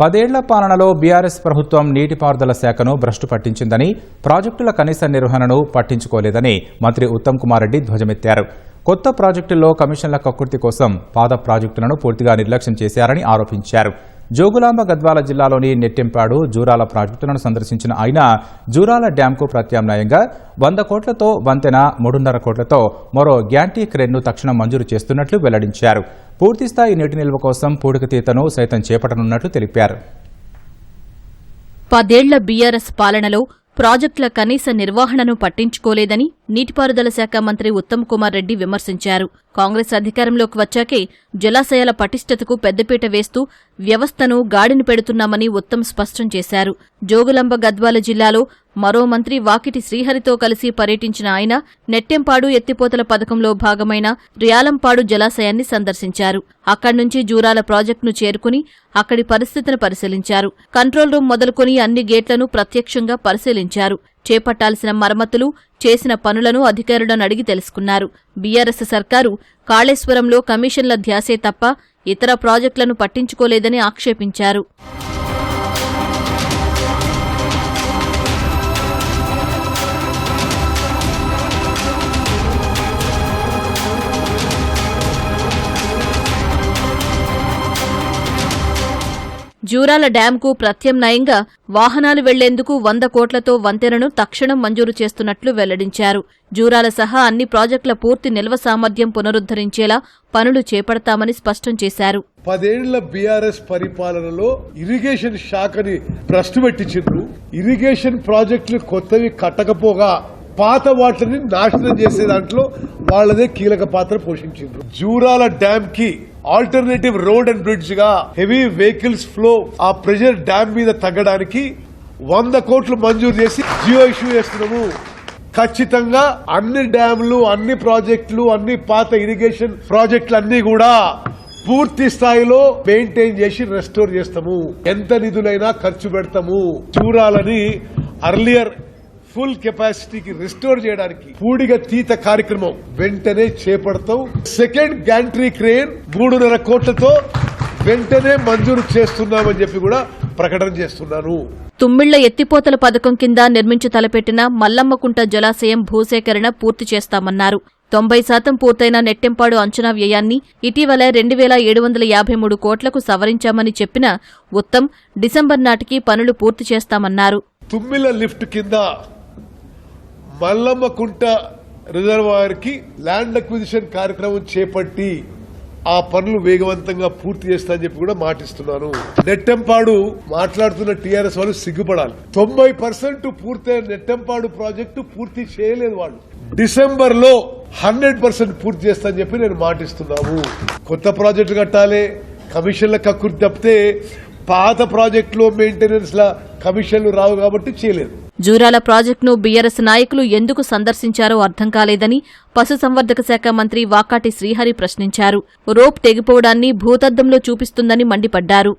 పదేళ్ళ పాలనలో బీఆర్ఎస్ ప్రభుత్వం నీటిపారుదల శాఖను భ్రష్టు పట్టించిందని ప్రాజెక్టుల కనీస నిర్వహణను పట్టించుకోలేదని మంత్రి ఉత్తమ్ కుమార్ రెడ్డి ధ్వజమెత్తారు. కొత్త ప్రాజెక్టుల్లో కమిషన్ల కకృతి కోసం పాత ప్రాజెక్టులను పూర్తిగా నిర్లక్ష్యం చేశారని ఆరోపించారు. జోగులాంబ గద్వాల జిల్లాలోని నెట్టెంపాడు జూరాల ప్రాజెక్టులను సందర్శించిన ఆయన జూరాల డ్యాంకు ప్రత్యామ్నాయంగా వంద కోట్లతో వంతెన మూడున్నర కోట్లతో మరో గ్యాంటీ క్రేన్ను తక్షణం మంజూరు చేస్తున్నట్లు వెల్లడించారు. పూర్తిస్థాయి నీటి నిల్వ కోసం పూడికతీతను సైతం చేపట్టనున్నట్లు తెలిపారు. పదేళ్ళ బీఆర్ఎస్ పాలనలో ప్రాజెక్టుల కనీస నిర్వహణను పట్టించుకోలేదని నీటిపారుదల శాఖ మంత్రి ఉత్తమ్ కుమార్ రెడ్డి విమర్శించారు. కాంగ్రెస్ అధికారంలోకి వచ్చాకే జలాశయాల పటిష్టతకు పెద్దపీట వేస్తూ వ్యవస్థను గాడిని పెడుతున్నామని ఉత్తమ్ స్పష్టం చేశారు. జోగులాంబ గద్వాల జిల్లాలో మరో మంత్రి వాకిటి శ్రీహరితో కలిసి పర్యటించిన ఆయన నెట్టెంపాడు ఎత్తిపోతల పథకంలో భాగమైన రియాలంపాడు జలాశయాన్ని సందర్శించారు. అక్కడి నుంచి జూరాల ప్రాజెక్టును చేరుకుని అక్కడి పరిస్థితిని పరిశీలించారు. కంట్రోల్ రూమ్ మొదలుకొని అన్ని గేట్లను ప్రత్యక్షంగా పరిశీలించారు. చేపట్టాల్సిన మరమ్మతులు చేసిన పనులను అధికారులను అడిగి తెలుసుకున్నారు. బీఆర్ఎస్ సర్కారు కాళేశ్వరంలో కమిషన్ల ధ్యాసే తప్ప ఇతర ప్రాజెక్టులను పట్టించుకోలేదని ఆక్షేపించారు. జూరాల డ్యాంకు ప్రత్యామ్నాయంగా వాహనాలు వెళ్ళేందుకు వంద కోట్లతో వంతెనను తక్షణం మంజూరు చేస్తున్నట్లు వెల్లడించారు. జూరాల సహా అన్ని ప్రాజెక్టుల పూర్తి నిల్వ సామర్థ్యం పునరుద్ధరించేలా పనులు చేపడతామని స్పష్టం చేశారు. పదేళ్ళ బీఆర్ఎస్ పరిపాలనలో ఇరిగేషన్ శాఖని భ్రష్టు పెట్టించిండ్రు ఇరిగేషన్ ప్రాజెక్టులు కొత్తవి కట్టకపోగా పాత వాటిని నాశనం చేసే దాంట్లో వాళ్ళదే కీలక పాత్ర పోషించింది జూరాల డ్యామ్కి ఆల్టర్నేటివ్ రోడ్ అండ్ బ్రిడ్జ్గా హెవీ వెహికల్స్ ఫ్లో ఆ ప్రెషర్ డ్యామ్ మీద తగ్గడానికి వంద కోట్లు మంజూరు చేసి జియో ఇష్యూ చేస్తున్నాము. ఖచ్చితంగా అన్ని డ్యాములు అన్ని ప్రాజెక్టులు అన్ని పాత ఇరిగేషన్ ప్రాజెక్టులు అన్ని కూడా పూర్తి స్థాయిలో మెయింటైన్ చేసి రెస్టోర్ చేస్తాము. ఎంత నిధులైనా ఖర్చు పెడతాము. చూడాలని అర్లియర్ ఫుల్ కెపాసిటీకి రిస్టోర్ చేయడానికి పూడిగ తీత కార్యక్రమం వెంటనే చేపడతాం. సెకండ్ గ్యాంట్రీ క్రేన్ మూడున్నర కోట్లతో వెంటనే మంజూరు చేస్తున్నామని చెప్పి కూడా ప్రకటన చేస్తున్నాను. తుమ్మిళ్ళ ఎత్తిపోతల పథకం కింద నిర్మించి తలపెట్టిన మల్లమ్మకుంట జలాశయం భూసేకరణ పూర్తి చేస్తామన్నారు. తొంభై శాతం పూర్తయిన నెట్టెంపాడు అంచనా వ్యయాన్ని ఇటీవల రెండు వేల ఏడు వందల యాభై మూడు కోట్లకు సవరించామని చెప్పిన ఉత్తమ్ డిసెంబర్ నాటికి పనులు పూర్తి చేస్తామన్నారు. తుమ్మిల లిఫ్ట్ కింద మల్లమ్మకుంట రిజర్వాయర్కి ల్యాండ్ అక్విజిషన్ కార్యక్రమం చేపట్టి ఆ పనులు వేగవంతంగా పూర్తి చేస్తా అని చెప్పి కూడా మాటిస్తున్నాను. నెట్టెంపాడు మాట్లాడుతున్న టీఆర్ఎస్ వాళ్ళు సిగ్గుపడాలి. తొంభై పర్సెంట్ పూర్తయిన నెట్టెంపాడు ప్రాజెక్టు పూర్తి చేయలేదు వాళ్ళు. డిసెంబర్లో హండ్రెడ్ పర్సెంట్ పూర్తి చేస్తా అని చెప్పి నేను మాటిస్తున్నాము. కొత్త ప్రాజెక్టు కట్టాలి కమిషన్ల కక్కుర్తి తప్పితే పాత ప్రాజెక్టులో మెయింటెనెన్స్ల కమిషన్లు రావు కాబట్టి చేయలేదు. జూరాల ప్రాజెక్టును బీఆర్ఎస్ నాయకులు ఎందుకు సందర్శించారో అర్థం కాలేదని పశుసంవర్ధక శాఖ మంత్రి వాకాటి శ్రీహరి ప్రశ్నించారు. రోప్ తెగిపోవడాన్ని భూతద్దంలో చూపిస్తుందని మండిపడ్డారు.